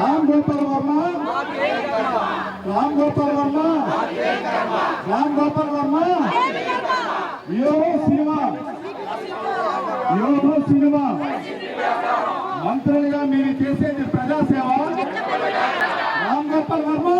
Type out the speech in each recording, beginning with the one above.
రామ్ గోపాల్ వర్మ. రామ్ గోపాల్ వర్మ. రామ్ గోపాల్ వర్మ. యోహో సినిమా. యోహో సినిమా. మంత్రులుగా మీరు చేసేది ప్రజాసేవ. రామ్ గోపాల్ వర్మ.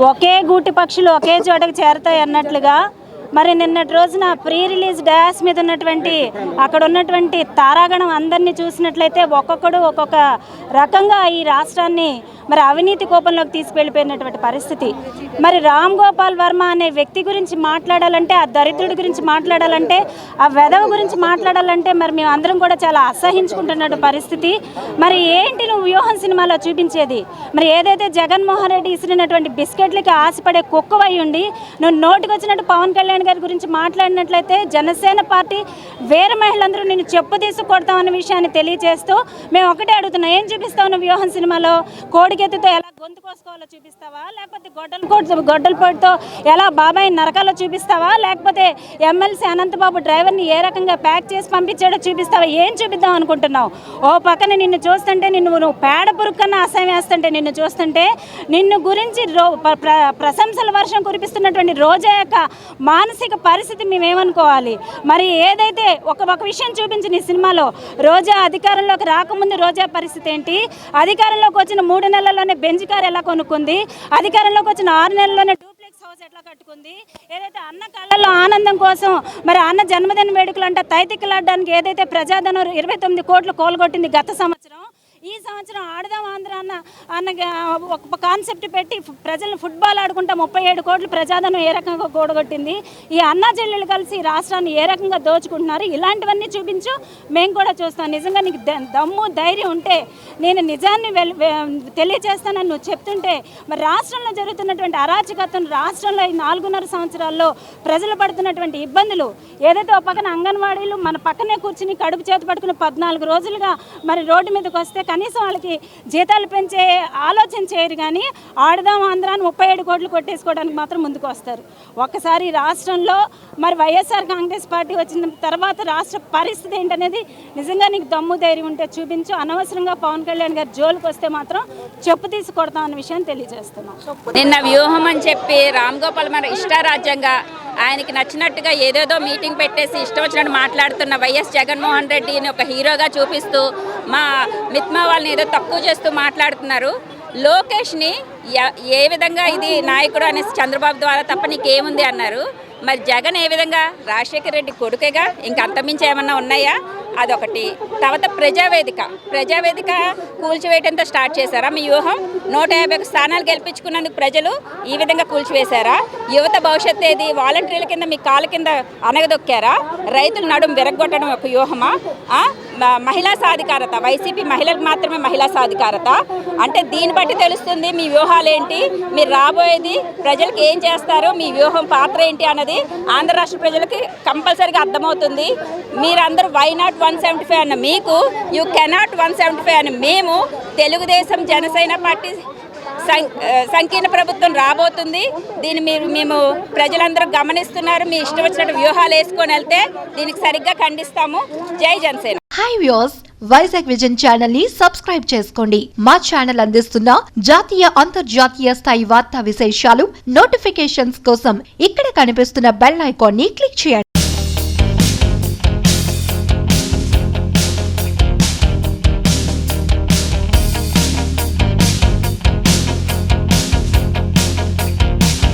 ఒకే గూటి పక్షులు ఒకే చోటకి చేరతాయి అన్నట్లుగా మరి నిన్నటి రోజున ప్రీ రిలీజ్ డయాస్ మీద ఉన్నటువంటి అక్కడ ఉన్నటువంటి తారాగణం అందరినీ చూసినట్లయితే ఒక్కొక్కడు ఒక్కొక్క రకంగా ఈ రాష్ట్రాన్ని మరి అవినీతి కోపంలోకి తీసుకువెళ్ళిపోయినటువంటి పరిస్థితి. మరి రామ్ గోపాల్ వర్మ అనే వ్యక్తి గురించి మాట్లాడాలంటే ఆ దరిద్రుడి గురించి మాట్లాడాలంటే ఆ వెధవ గురించి మాట్లాడాలంటే మరి మేము అందరం కూడా చాలా అసహించుకుంటున్నట్టు పరిస్థితి. మరి ఏంటి నువ్వు వ్యూహం సినిమాలో చూపించేది? మరి ఏదైతే జగన్మోహన్ రెడ్డి ఇసిరినటువంటి బిస్కెట్లకి ఆశపడే కుక్కవై ఉండి నువ్వు నోటికి వచ్చినట్టు పవన్ కళ్యాణ్ గారి గురించి మాట్లాడినట్లయితే జనసేన పార్టీ వేరే మహిళలందరూ నేను చెప్పు తీసుకొడతామన్న విషయాన్ని తెలియజేస్తూ మేము ఒకటే అడుగుతున్నాం ఏం చూపిస్తావు నువ్వు వ్యూహం సినిమాలో? కోడికెత్తుతో ఎలా గొంతు కోసుకోవాలో చూపిస్తావా? లేకపోతే గొడ్డల కోట్ గొడ్డల పొడితో ఎలా బాబాయ్ నరకాలో చూపిస్తావా? లేకపోతే ఎమ్మెల్సీ అనంతబాబు డ్రైవర్ని ఏ రకంగా ప్యాక్ చేసి పంపించాడో చూపిస్తావా? ఏం చూపిద్దాం అనుకుంటున్నావు? ఓ పక్కన నిన్ను చూస్తుంటే నిన్ను నువ్వు పేడ పురుక్కన్నా అసహ్యం వేస్తుంటే నిన్ను చూస్తుంటే నిన్ను గురించి రో ప్ర- ప్రశంసల వర్షం కురిపిస్తున్నటువంటి రోజా యొక్క మానసిక పరిస్థితి మేమేమనుకోవాలి? మరి ఏదైతే ఒక ఒక విషయం చూపించిన ఈ సినిమాలో రోజా అధికారంలోకి రాకముందు రోజా పరిస్థితి ఏంటి? అధికారంలోకి వచ్చిన మూడు నెలల్లోనే బెంజ్ అధికారం ఎలా కొనుక్కుంది? అధికారంలోకి వచ్చిన ఆరు నెలల్లోనే డూప్లెక్స్ హౌస్ ఎట్లా కట్టుకుంది? ఏదైతే అన్న కళ్ళల్లో ఆనందం కోసం మరి అన్న జన్మదిన వేడుకలు అంటే తైతిక్కలాడడానికి ఏదైతే ప్రజాధనం ఇరవై తొమ్మిది కోట్లు కోలుగొట్టింది గత సంవత్సరం ఈ సంవత్సరం ఆడదాం ఆంధ్ర అన్న అన్న ఒక కాన్సెప్ట్ పెట్టి ప్రజలను ఫుట్బాల్ ఆడుకుంటా ముప్పై ఏడు కోట్లు ప్రజాదనం ఏ రకంగా కూడగొట్టింది? ఈ అన్నా చెల్లెలు కలిసి రాష్ట్రాన్ని ఏ రకంగా దోచుకుంటున్నారు? ఇలాంటివన్నీ చూపించు. మేము కూడా చూస్తాం. నిజంగా నీకు ద- దమ్ము ధైర్యం ఉంటే నేను నిజాన్ని తెలియజేస్తానని నువ్వు చెప్తుంటే మరి రాష్ట్రంలో జరుగుతున్నటువంటి అరాచకత్వం రాష్ట్రంలో ఈ నాలుగున్నర సంవత్సరాల్లో ప్రజలు పడుతున్నటువంటి ఇబ్బందులు ఏదైతే ఒక పక్కన అంగన్వాడీలు మన పక్కనే కూర్చుని కడుపు చేతి పట్టుకుని పద్నాలుగు రోజులుగా మరి రోడ్డు మీదకి వస్తే కనీసం వాళ్ళకి జీతాలు పెంచే ఆలోచన చేయరు కానీ ఆడదాం ఆంధ్రాన్ని ముప్పై ఏడు కోట్లు కొట్టేసుకోవడానికి మాత్రం ముందుకు వస్తారు. ఒక్కసారి రాష్ట్రంలో మరి వైఎస్ఆర్ కాంగ్రెస్ పార్టీ వచ్చిన తర్వాత రాష్ట్ర పరిస్థితి ఏంటనేది నిజంగా నీకు దమ్ము ధైర్యం ఉంటే చూపించు. అనవసరంగా పవన్ కళ్యాణ్ గారు జోలికి వస్తే మాత్రం చెప్పు తీసి కొడతాం అన్న విషయం తెలియజేస్తున్నాం. నిన్న వ్యూహం అని చెప్పి రామ్ గోపాల్ మన ఇష్టారాజ్యంగా ఆయనకి నచ్చినట్టుగా ఏదేదో మీటింగ్ పెట్టేసి ఇష్టం వచ్చినట్టు మాట్లాడుతున్న వైఎస్ జగన్మోహన్ రెడ్డిని ఒక హీరోగా చూపిస్తూ మా మిత్మా వాళ్ళని ఏదో తక్కువ చేస్తూ మాట్లాడుతున్నారు. లోకేష్ని ఏ విధంగా ఇది నాయకుడు అనేసి చంద్రబాబు ద్వారా తప్ప నీకేముంది అన్నారు. మరి జగన్ ఏ విధంగా రాజశేఖర రెడ్డి కొడుకేగా ఇంక అంతమించి ఏమన్నా ఉన్నాయా? అదొకటి. తర్వాత ప్రజావేదిక. ప్రజావేదిక కూల్చివేయడంతో స్టార్ట్ చేశారా మీ వ్యూహం? నూట యాభై స్థానాలు గెలిపించుకున్నందుకు ప్రజలు ఈ విధంగా కూల్చివేశారా? యువత భవిష్యత్తు ఏది? వాలంటీర్ల కింద మీ కాళ్ళ కింద అనగదొక్కారా రైతుల నడుము విరగొట్టడం ఒక వ్యూహమా? మహిళా సాధికారత వైసీపీ మహిళలకు మాత్రమే మహిళా సాధికారత. అంటే దీన్ని బట్టి తెలుస్తుంది మీ వ్యూహాలు ఏంటి మీరు రాబోయేది ప్రజలకు ఏం చేస్తారు మీ వ్యూహం పాత్ర ఏంటి అన్నది ఆంధ్ర రాష్ట్ర ప్రజలకి కంపల్సరీగా అర్థమవుతుంది. మీరందరూ why not one seventy five అన్న మీకు you cannot one seventy five అని మేము తెలుగుదేశం జనసేన పార్టీ సం- సంకీర్ణ ప్రభుత్వం రాబోతుంది. దీన్ని మీరు మేము ప్రజలందరూ గమనిస్తున్నారు. మీ ఇష్టం వచ్చినట్టు వ్యూహాలు వేసుకొని వెళ్తే దీనికి సరిగ్గా ఖండిస్తాము. జై Janasena. Hi views Vizag vision ఛానల్ని సబ్స్క్రైబ్ చేసుకోండి. మా ఛానల్ అందిస్తున్న జాతీయ అంతర్జాతీయ స్థాయి వార్తా విశేషాలు నోటిఫికేషన్స్ కోసం ఇక్కడ కనిపిస్తున్న బెల్ ఐకాన్ని క్లిక్ చేయండి.